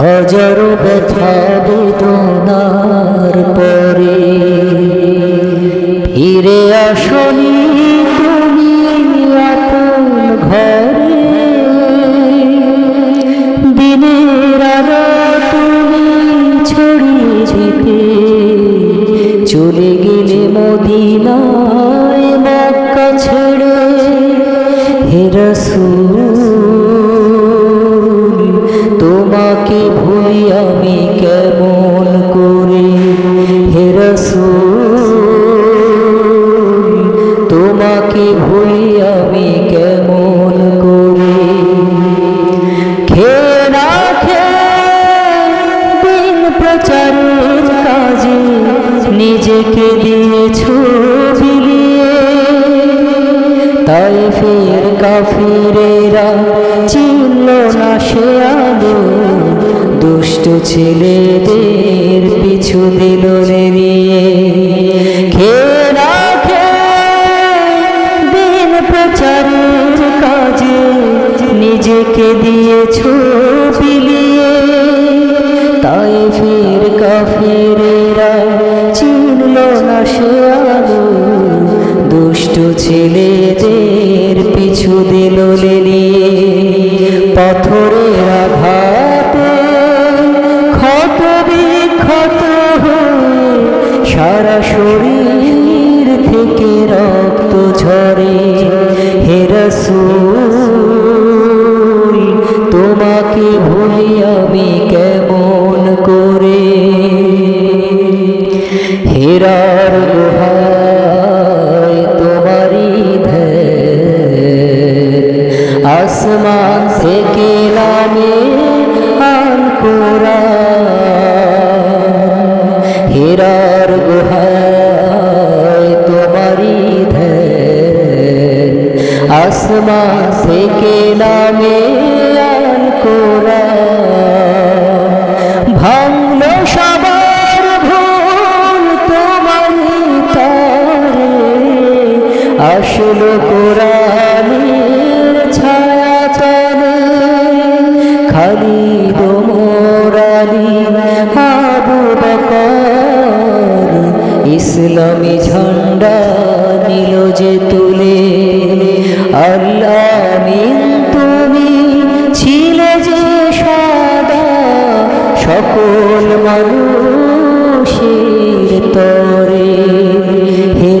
হাজারো ব্যথা বেদনার পরে ফিরে আসনি তুমি আপন ঘরে। দিনের তুমি ছড়িয়ে ছিপে চলে গেলে মদিনায় মক্কা ছেড়ে। হে ভুলি আমি কেমন করে? খেয়ে না দিন প্রচারের কাজে নিজেকে দিয়েছ বিলিয়ে তাই ফের কাফিরেরা চিনল না সে আলো, দুষ্ট ছেলেদের নিজেকে দিয়েছ বিলিয়ে তাই ফির কাফিরেরা চিনল না সে আলো। দুষ্ট ছেলেদের পিছু দিল লেলিয়ে, পাথরের আঘাতে ক্ষত বিক্ষত সারা শরীর থেকে রক্ত ঝরে। হে হেরার গুহায় তোমারি আসমান থেকে নামে আল কোরআন। হেরার গুহায় তোমারি আসমান থেকে নামে আল কোরআন। আসলো কোরআনের ছায়া তলে খালি দোমরালি আবু বকর। ইসলামী ঝান্ডা নিল যে তুলে। আল্লাহ তুমি ছিলে যে সদা। সকল মানুষের তরে। হে